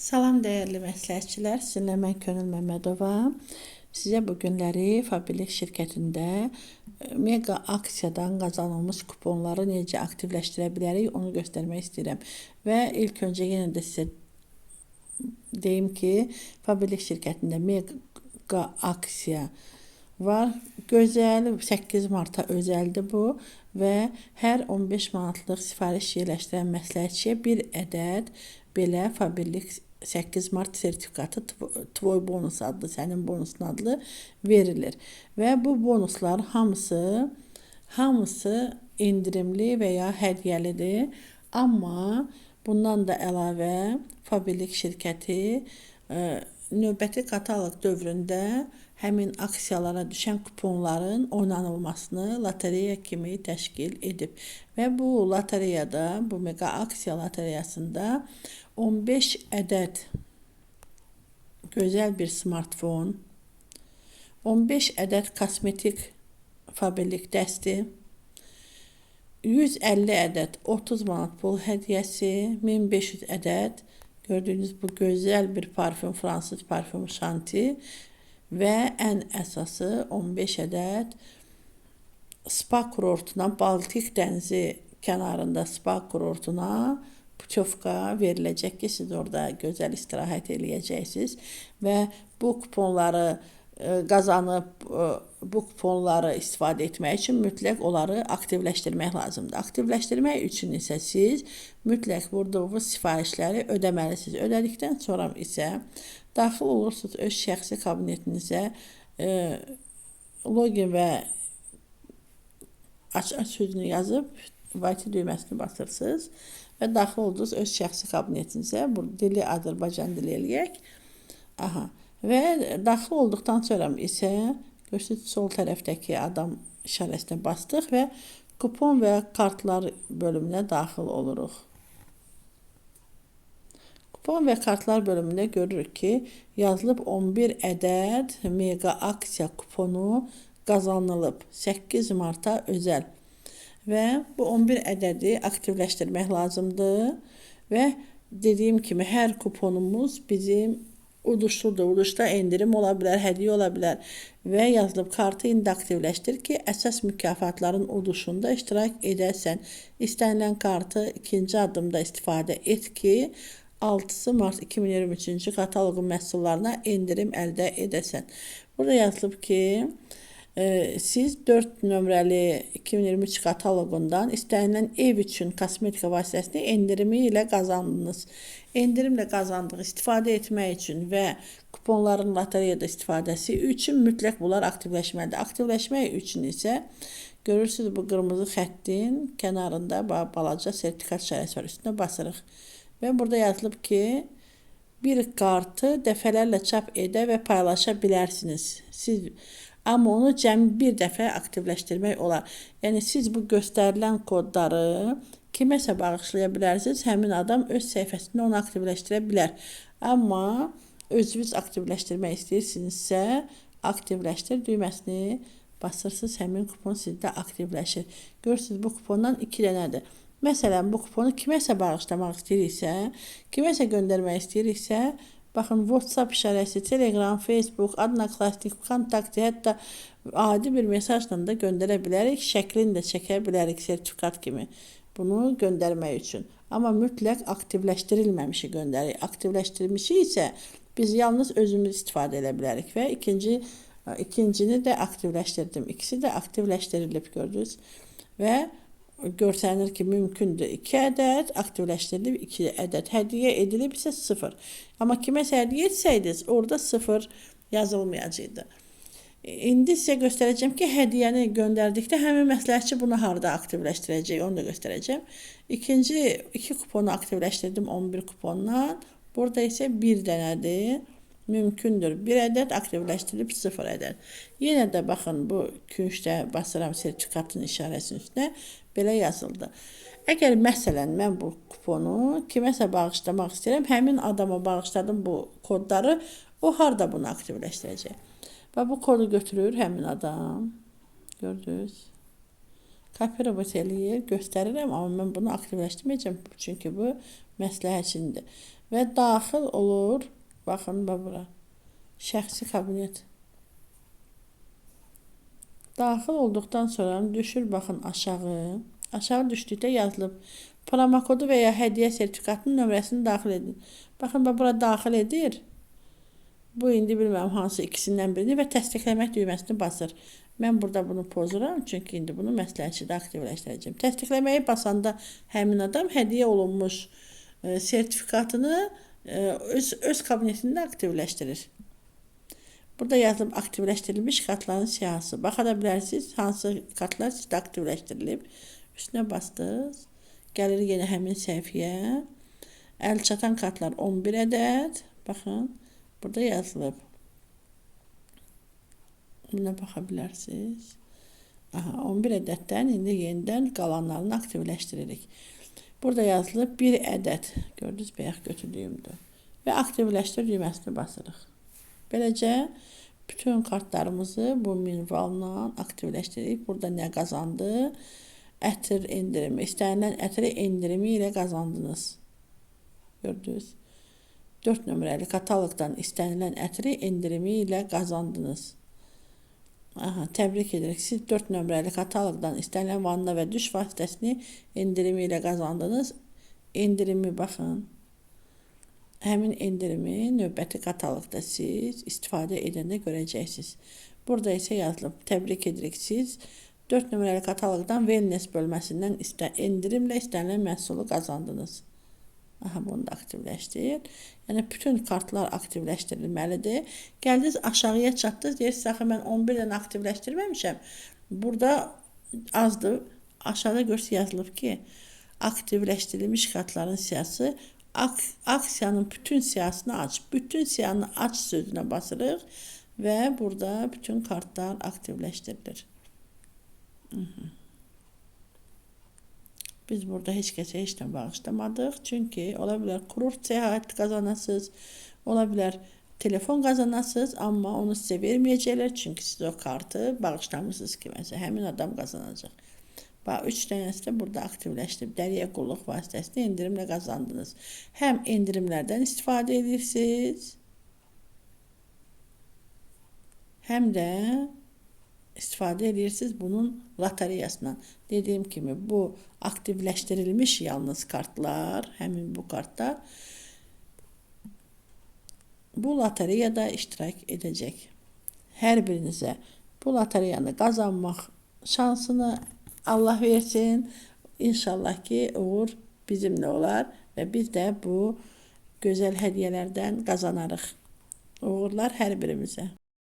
Salam dəyərli məsləhətçilər, sizinlə mən Könül Məmmədova. Sizə bu günləri Fabilik e, mega aksiyadan qazanılmış kuponları necə aktivləşdirə bilərik, onu göstərmək istəyirəm. Və ilk öncə yenə də sizə deyim ki, Fabilik şirkətində mega aksiya var. Gözəl 8 marta özəldir bu və hər 15 manatlıq sifariş yerləşdirən məsləhətçiyə bir ədəd belə Fabilik 8 Mart sertifikatı Tvoy bonus adlı, sənin bonusun adlı verilir. Və bu bonuslar hamısı hamısı indirimli və ya hədiyyəlidir. Amma bundan da əlavə Fabilik şirkəti ə, e, növbəti kataloq dövründə həmin aksiyalara düşən kuponların oynanılmasını lotereya kimi təşkil edib. Və bu lotereyada, bu mega aksiya lotereyasında 15 ədəd gözəl bir smartfon, 15 ədəd kosmetik fabrik dəsti, 150 ədəd 30 manat pul hədiyyəsi, 1500 ədəd gördüyünüz bu gözəl bir parfüm, fransız parfüm şanti və ən əsası 15 ədəd spa kurortuna, Baltik dənizi kənarında spa kurortuna putyovka veriləcək ki, siz orada gözəl istirahət eləyəcəksiniz və bu kuponları qazanıb e, bu kuponları istifadə etmək üçün mütləq onları aktivləşdirmək lazımdır. Aktivləşdirmək üçün isə siz mütləq vurduğunuz sifarişləri ödəməlisiniz. Ödədikdən sonra isə daxil olursunuz öz şəxsi kabinetinizə e, login və aç aç sözünü yazıb Vati düyməsini basırsınız və daxil oldunuz öz şəxsi kabinetinizə. Bu dili Azərbaycan dili eləyək. Aha. Və daxil olduqdan sonra isə görürsüz sol tərəfdəki adam işarəsinə bastıq və kupon və kartlar bölümünə daxil oluruq. Kupon və kartlar bölümündə görürük ki, yazılıb 11 ədəd mega aksiya kuponu qazanılıb 8 marta özəl və bu 11 ədədi aktivləşdirmək lazımdır və dediyim kimi hər kuponumuz bizim uduşludur. Uduşda endirim ola bilər, hədiyyə ola bilər və yazılıb kartı indi ki, əsas mükafatların uduşunda iştirak edəsən. İstənilən kartı ikinci addımda istifadə et ki, 6 mart 2023-cü kataloqun məhsullarına endirim əldə edəsən. Burada yazılıb ki, ee, siz 4 nömrəli 2023 kataloqundan istənilən ev üçün kosmetika vasitəsini endirimi ilə qazandınız. Endirimlə qazandığı istifadə etmək üçün və kuponların lotereyada istifadəsi üçün mütləq bunlar aktivləşməlidir. Aktivləşmək üçün isə görürsüz bu qırmızı xəttin kənarında balaca sertifikat işarəsi var. Üstünə basırıq. Və burada yazılıb ki, bir kartı dəfələrlə çap edə və paylaşa bilərsiniz. Siz Amma onu cəmi bir dəfə aktivləşdirmək olar. Yəni siz bu göstərilən kodları kiməsə bağışlaya bilərsiniz. Həmin adam öz səhifəsində onu aktivləşdirə bilər. Amma özünüz aktivləşdirmək istəyirsinizsə, aktivləşdir düyməsini basırsınız, həmin kupon sizdə aktivləşir. Görürsüz bu kupondan 2 dənədir. Məsələn, bu kuponu kiməsə bağışlamaq istəyiriksə, kiməsə göndərmək istəyiriksə, Baxın, WhatsApp işarəsi, Telegram, Facebook, Adnaklastik, Kontakti, hətta adi bir mesajla da göndərə bilərik, şəklini də çəkə bilərik sertifikat kimi. Bunu göndərmək üçün. Amma mütləq aktivləşdirilməmişi göndərik. Aktivləşdirilmişi isə biz yalnız özümüz istifadə edə bilərik və ikinci ikincini də aktivləşdirdim. İkisi də aktivləşdirilib gördünüz. Və görsənir ki, mümkündür. 2 ədəd aktivləşdirilib, 2 ədəd hədiyyə edilib isə 0. Amma kiməsə hədiyyə etsəydiniz, orada 0 yazılmayacaqdı. İndi sizə göstərəcəm ki, hədiyyəni göndərdikdə həmin məsləhətçi bunu harda aktivləşdirəcək, onu da göstərəcəm. İkinci 2 kuponu aktivləşdirdim 11 kupondan. Burada isə 1 dənədir mümkündür. Bir ədəd aktivləşdirilib 0 ədəd. Yenə də baxın bu küncdə basıram sertifikatın işarəsinin üstünə belə yazıldı. Əgər məsələn mən bu kuponu kiməsə bağışlamaq istəyirəm, həmin adama bağışladım bu kodları, o harda bunu aktivləşdirəcək? Və bu kodu götürür həmin adam. Gördünüz? Kopyalabot eləyir, göstərirəm, amma mən bunu aktivləşdirməyəcəm, çünki bu məsləhətçindir. və daxil olur. Baxın bax bura. Şəxsi kabinet. Daxil olduqdan sonra düşür baxın aşağı. Aşağı düşdükdə yazılıb promokodu və ya hədiyyə sertifikatının nömrəsini daxil edin. Baxın bax bura daxil edir. Bu indi bilmirəm hansı ikisindən birini və təsdiqləmək düyməsini basır. Mən burada bunu pozuram, çünki indi bunu məsləhətçidə aktivləşdirəcəm. Təsdiqləməyi basanda həmin adam hədiyyə olunmuş e, sertifikatını öz öz kabinetində aktivləşdirir. Burada yazılıb aktivləşdirilmiş kartların siyahısı. Baxa da bilərsiniz hansı kartlar sizdə aktivləşdirilib. Üstünə bastınız. Gəlir yenə həmin səhifəyə. Əl çatan kartlar 11 ədəd. Baxın, burada yazılıb. Buna baxa bilərsiniz. Aha, 11 ədəddən indi yenidən qalanlarını aktivləşdiririk. Burada yazılıb 1 ədəd. Gördünüz, bayaq götürdüyümdür. Və aktivləşdir düyməsini basırıq. Beləcə bütün kartlarımızı bu minvalla aktivləşdiririk. Burada nə qazandı? Ətir indirimi. İstənilən ətiri indirimi ilə qazandınız. Gördünüz? 4 nömrəli kataloqdan istənilən ətiri indirimi ilə qazandınız. Aha, təbrik edirik. Siz 4 nömrəli kataloqdan istənilən vanna və duş vasitəsini indirimi ilə qazandınız. İndirimi baxın. Həmin indirimi növbəti kataloqda siz istifadə edəndə görəcəksiniz. Burada isə yazılıb təbrik edirik siz 4 nömrəli kataloqdan wellness bölməsindən istə endirimlə istənilən məhsulu qazandınız. Aha, bunu da aktivləşdir. Yəni bütün kartlar aktivləşdirilməlidir. Gəldiniz aşağıya çatdınız, deyirsiniz axı mən 11 dənə aktivləşdirməmişəm. Burada azdır. Aşağıda görürsüz yazılıb ki, aktivləşdirilmiş kartların siyahısı ak aksiyanın bütün siyahısını aç. Bütün siyahını aç sözünə basırıq və burada bütün kartlar aktivləşdirilir. Hı -hı. Biz burada heç kəsə heç nə bağışlamadıq. Çünki ola bilər kurort səyahət qazanasınız, ola bilər telefon qazanasınız, amma onu sizə verməyəcəklər çünki siz o kartı bağışlamısınız kiməsə. Həmin adam qazanacaq. Bax 3 dənəsi də burada aktivləşdirib dəriyə qulluq vasitəsilə endirimlə qazandınız. Həm endirimlərdən istifadə edirsiniz, həm də istifadə edirsiniz bunun lotereyasından. Dediyim kimi bu aktivləşdirilmiş yalnız kartlar, həmin bu kartlar bu lotereyada iştirak edəcək. Hər birinizə bu lotereyanı qazanmaq şansını Allah versin. İnşallah ki, uğur bizimlə olar və biz də bu gözəl hədiyyələrdən qazanarıq. Uğurlar hər birimizə.